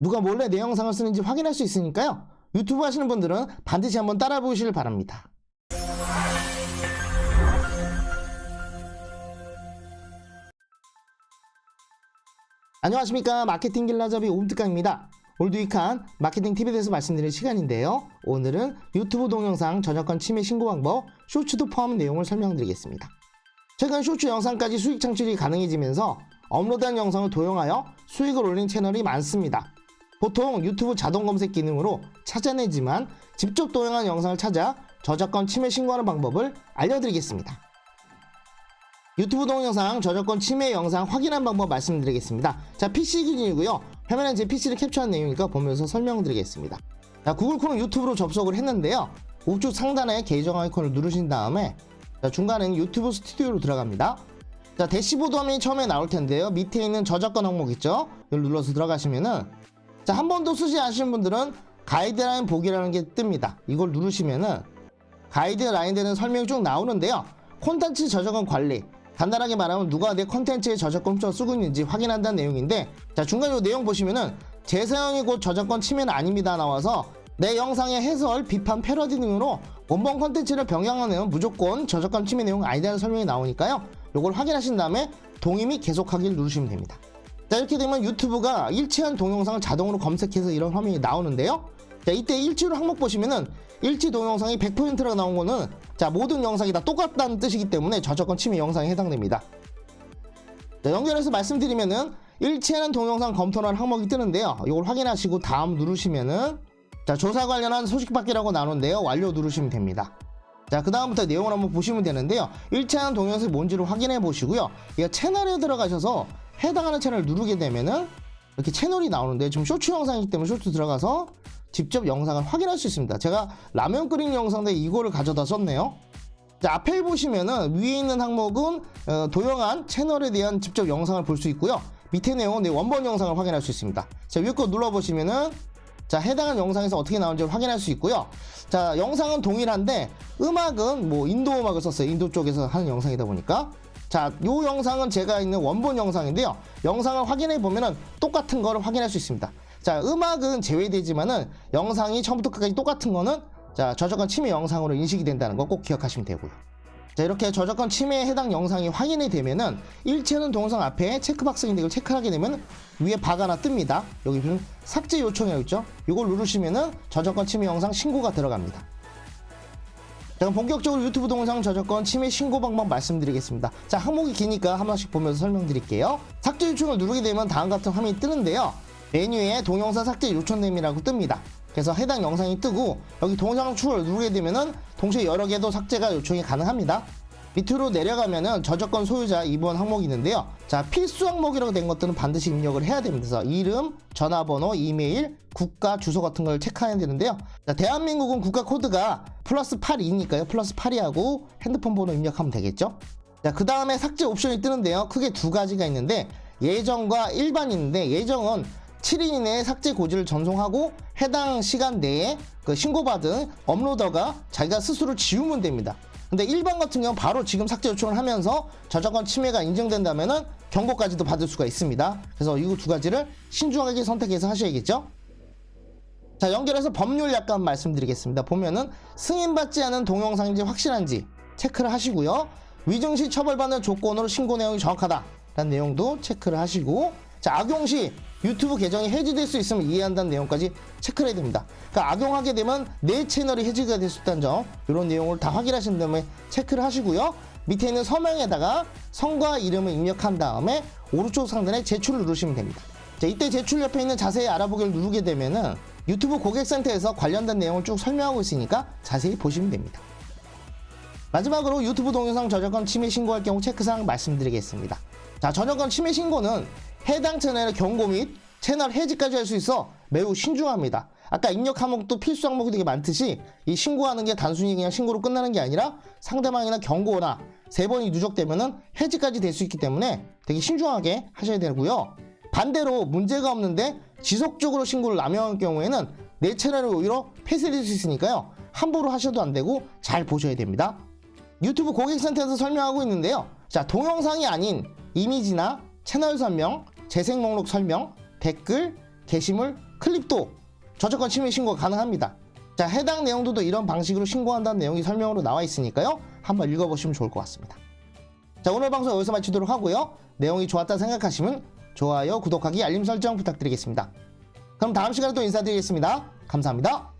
누가 몰래 내 영상을 쓰는지 확인할 수 있으니까요. 유튜브 하시는 분들은 반드시 한번 따라 보시길 바랍니다. 안녕하십니까 마케팅 길라잡이 옴특강입니다. 오늘도 이칸 마케팅 팁에 대해서 말씀드릴 시간인데요. 오늘은 유튜브 동영상 저작권 침해 신고 방법 쇼츠도 포함 내용을 설명드리겠습니다. 최근 쇼츠 영상까지 수익 창출이 가능해지면서 업로드한 영상을 도용하여 수익을 올린 채널이 많습니다. 보통 유튜브 자동 검색 기능으로 찾아내지만 직접 도용한 영상을 찾아 저작권 침해 신고하는 방법을 알려드리겠습니다. 유튜브 동영상 저작권 침해 영상 확인한 방법 말씀드리겠습니다. 자, PC 기준이고요. 화면에 제 PC를 캡처한 내용이니까 보면서 설명드리겠습니다. 자, 구글 크롬 유튜브로 접속을 했는데요. 우측 상단에 계정 아이콘을 누르신 다음에 자, 중간에는 유튜브 스튜디오로 들어갑니다. 자, 대시보드 화면이 처음에 나올 텐데요. 밑에 있는 저작권 항목 있죠? 이걸 눌러서 들어가시면은 자, 한 번도 쓰지 않으신 분들은 가이드라인 보기라는 게 뜹니다. 이걸 누르시면은 가이드라인 되는 설명이 쭉 나오는데요. 콘텐츠 저작권 관리. 간단하게 말하면 누가 내 콘텐츠에 저작권을 쓰고 있는지 확인한다는 내용인데 자 중간 요 내용 보시면은 제 사용이 곧 저작권 침해는 아닙니다 나와서 내 영상의 해설, 비판, 패러디 등으로 원본 콘텐츠를 병행하는 무조건 저작권 침해 내용 아니다는 설명이 나오니까요. 요걸 확인하신 다음에 동의 및 계속하기를 누르시면 됩니다. 자 이렇게 되면 유튜브가 일치한 동영상을 자동으로 검색해서 이런 화면이 나오는데요. 자 이때 일치로 항목 보시면은 일치 동영상이 100%라 나온 거는 자 모든 영상이 다 똑같다는 뜻이기 때문에 저작권 침해 영상에 해당됩니다. 자, 연결해서 말씀드리면은 일치하는 동영상 검토라는 항목이 뜨는데요. 이걸 확인하시고 다음 누르시면은 자 조사 관련한 소식 받기라고 나오는데요. 완료 누르시면 됩니다. 자, 그 다음부터 내용을 한번 보시면 되는데요. 일치하는 동영상이 뭔지를 확인해 보시고요. 이거 채널에 들어가셔서 해당하는 채널을 누르게 되면은 이렇게 채널이 나오는데 지금 쇼츠 영상이기 때문에 쇼츠 들어가서 직접 영상을 확인할 수 있습니다. 제가 라면 끓이는 영상인데 이거를 가져다 썼네요. 자, 앞에 보시면은 위에 있는 항목은 어, 도용한 채널에 대한 직접 영상을 볼 수 있고요. 밑에 내용은 내 원본 영상을 확인할 수 있습니다. 자, 위에 거 눌러보시면은 자, 해당한 영상에서 어떻게 나오는지 확인할 수 있고요. 자, 영상은 동일한데 음악은 뭐 인도 음악을 썼어요. 인도 쪽에서 하는 영상이다 보니까. 자, 요 영상은 제가 있는 원본 영상인데요. 영상을 확인해 보면은 똑같은 거를 확인할 수 있습니다. 자, 음악은 제외되지만은 영상이 처음부터 끝까지 똑같은 거는 자, 저작권 침해 영상으로 인식이 된다는 거 꼭 기억하시면 되고요. 자, 이렇게 저작권 침해에 해당 영상이 확인이 되면은 일치하는 동영상 앞에 체크박스인데 이걸 체크하게 되면 위에 박 하나 뜹니다. 여기 보면 삭제 요청이라고 있죠? 이걸 누르시면은 저작권 침해 영상 신고가 들어갑니다. 자, 그럼 본격적으로 유튜브 동영상 저작권 침해 신고 방법 말씀드리겠습니다. 자, 항목이 기니까 한 번씩 보면서 설명드릴게요. 삭제 요청을 누르게 되면 다음 같은 화면이 뜨는데요. 메뉴에 동영상 삭제 요청됨이라고 뜹니다. 그래서 해당 영상이 뜨고 여기 동영상 추가를 누르게 되면은 동시에 여러 개도 삭제가 요청이 가능합니다. 밑으로 내려가면은 저작권 소유자 입원 항목이 있는데요. 자, 필수 항목이라고 된 것들은 반드시 입력을 해야 됩니다. 이름, 전화번호, 이메일, 국가, 주소 같은 걸 체크해야 되는데요. 자, 대한민국은 국가 코드가 플러스 8이니까요. 플러스 8이 하고 핸드폰 번호 입력하면 되겠죠. 자, 그 다음에 삭제 옵션이 뜨는데요. 크게 두 가지가 있는데 예정과 일반이 있는데 예정은 7일 이내에 삭제 고지를 전송하고 해당 시간 내에 그 신고받은 업로더가 자기가 스스로 지우면 됩니다. 근데 일반 같은 경우는 바로 지금 삭제 요청을 하면서 저작권 침해가 인정된다면은 경고까지도 받을 수가 있습니다. 그래서 이 두 가지를 신중하게 선택해서 하셔야겠죠. 자, 연결해서 법률 약간 말씀드리겠습니다. 보면은 승인받지 않은 동영상인지 확실한지 체크를 하시고요. 위증 시 처벌받는 조건으로 신고 내용이 정확하다라는 내용도 체크를 하시고 자, 악용 시 유튜브 계정이 해지될 수 있음을 이해한다는 내용까지 체크를 해야 됩니다. 그러니까 악용하게 되면 내 채널이 해지가 될 수 있다는 점 이런 내용을 다 확인하신 다음에 체크를 하시고요. 밑에 있는 서명에다가 성과 이름을 입력한 다음에 오른쪽 상단에 제출을 누르시면 됩니다. 자, 이때 제출 옆에 있는 자세히 알아보기를 누르게 되면은 유튜브 고객센터에서 관련된 내용을 쭉 설명하고 있으니까 자세히 보시면 됩니다. 마지막으로 유튜브 동영상 저작권 침해 신고할 경우 체크사항 말씀드리겠습니다. 자, 저작권 침해 신고는 해당 채널의 경고 및 채널 해지까지 할 수 있어 매우 신중합니다. 아까 입력 항목도 필수 항목이 되게 많듯이 이 신고하는 게 단순히 그냥 신고로 끝나는 게 아니라 상대방이나 경고나 세 번이 누적되면은 해지까지 될 수 있기 때문에 되게 신중하게 하셔야 되고요. 반대로 문제가 없는데 지속적으로 신고를 남용할 경우에는 내 채널을 오히려 폐쇄될 수 있으니까요. 함부로 하셔도 안 되고 잘 보셔야 됩니다. 유튜브 고객센터에서 설명하고 있는데요. 자, 동영상이 아닌 이미지나 채널 설명, 재생 목록 설명, 댓글, 게시물, 클립도 저작권 침해 신고가 가능합니다. 자, 해당 내용들도 이런 방식으로 신고한다는 내용이 설명으로 나와 있으니까요. 한번 읽어보시면 좋을 것 같습니다. 자, 오늘 방송 여기서 마치도록 하고요. 내용이 좋았다 생각하시면 좋아요, 구독하기, 알림 설정 부탁드리겠습니다. 그럼 다음 시간에 또 인사드리겠습니다. 감사합니다.